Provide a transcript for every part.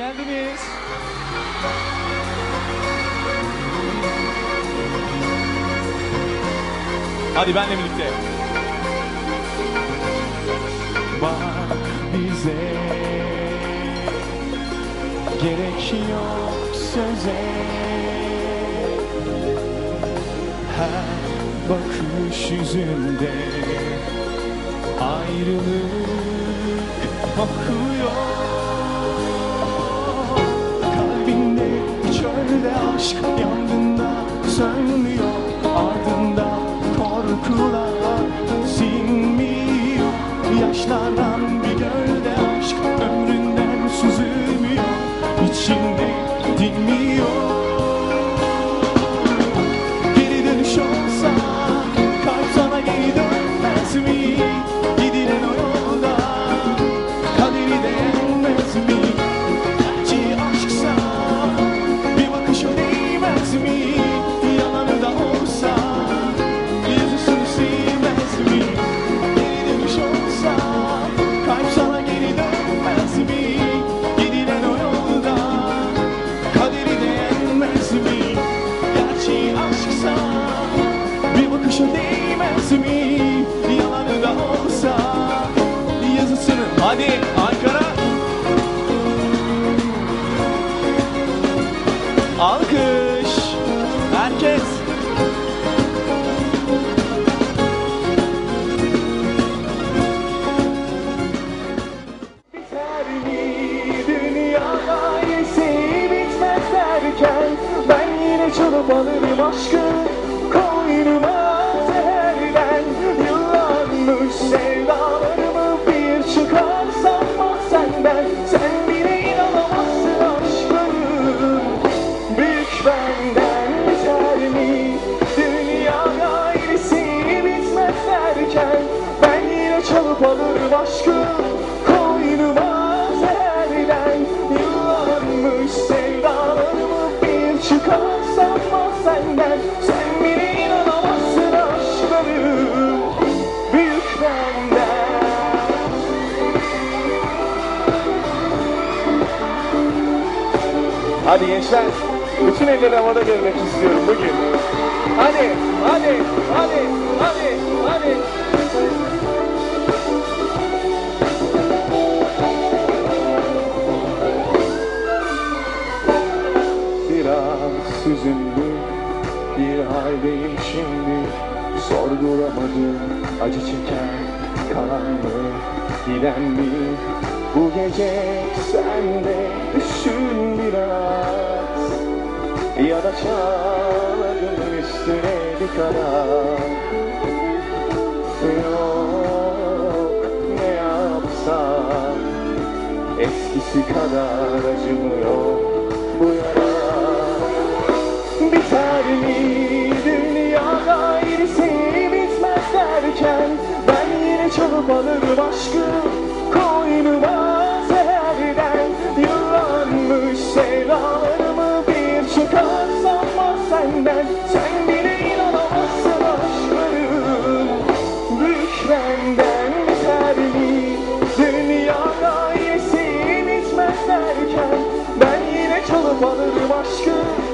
geldiniz. Hadi benle birlikte. Bak bize gerek yok söze Her bakış yüzünde ayrılık akıyor çölde aşk yangında sönmüyor Ardında korkular sinmiyor? Yaşlardan Alkış. Herkes. Biter mi dünya gayesi? Bitmez derken Ben yine çalıp alırım aşkı. Koynuma yine çalıp alırım aşkı koynuma seherden Yıllanmış sevdalarımı bir çıkarsam ah senden? Sen bile inanamazsın aşklarım Büyük benden. Hadi gençler, bütün elleri havada görmek istiyorum bugün. Hadi, hadi, hadi, hadi, Sorgulamadım acı çeken kalan mı giden mi? Bu gece sen de düşün biraz. Ya da çalarım üstüne bir kadar Yok ne yapsam? Eskisi kadar acımıyor yine çalıp alırım aşkı koynuma seherden Yıllanmış sevdalarımı bir çıkarsam ah senden. Sen bile inanamazsın aşklarım Büyük benden biter mi dünya gayesi bitmez derken Ben yine çalıp alırım aşkı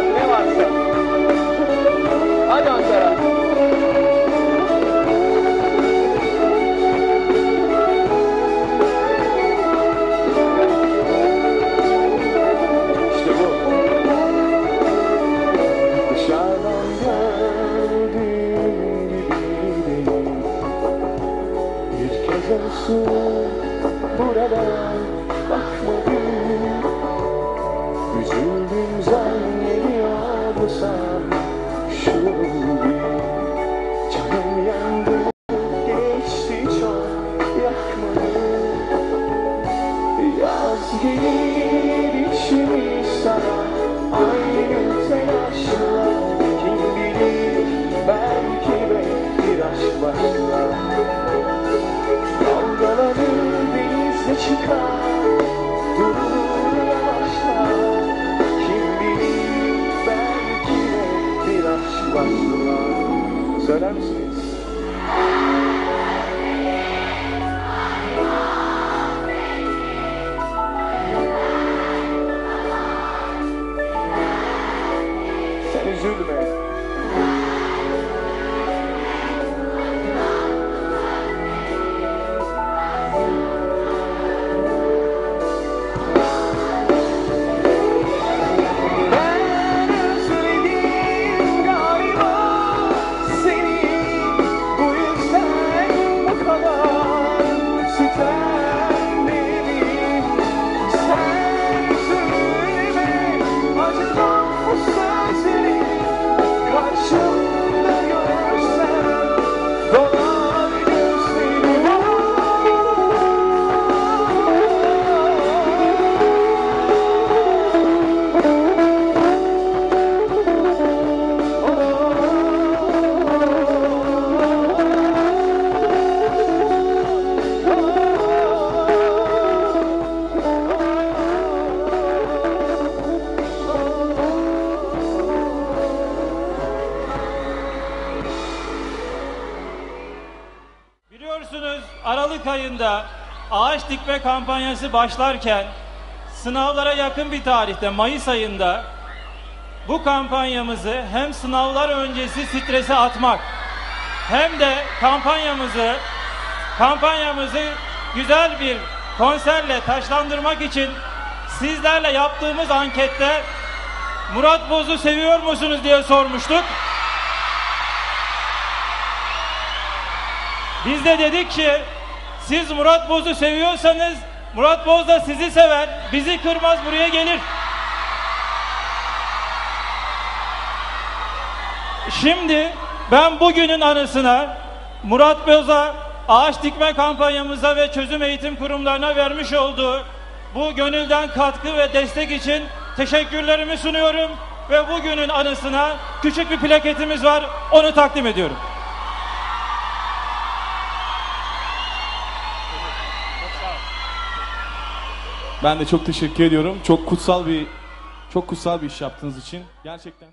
Gracias. Üzüldüm zannediyor bu sana Şu Canım yandı başlar Söyler misiniz? Ayında ağaç dikme kampanyası başlarken sınavlara yakın bir tarihte Mayıs ayında bu kampanyamızı hem sınavlar öncesi stresi atmak hem de kampanyamızı kampanyamızı güzel bir konserle taşlandırmak için sizlerle yaptığımız ankette Murat Boz'u seviyor musunuz diye sormuştuk. Biz de dedik ki siz Murat Boz'u seviyorsanız Murat Boz da sizi sever, bizi kırmaz buraya gelir. Şimdi ben bugünün anısına Murat Boz'a ağaç dikme kampanyamıza ve çözüm eğitim kurumlarına vermiş olduğu bu gönülden katkı ve destek için teşekkürlerimi sunuyorum ve bugünün anısına küçük bir plaketimiz var onu takdim ediyorum. Ben de çok teşekkür ediyorum. Çok kutsal bir çok kutsal bir iş yaptığınız için. Gerçekten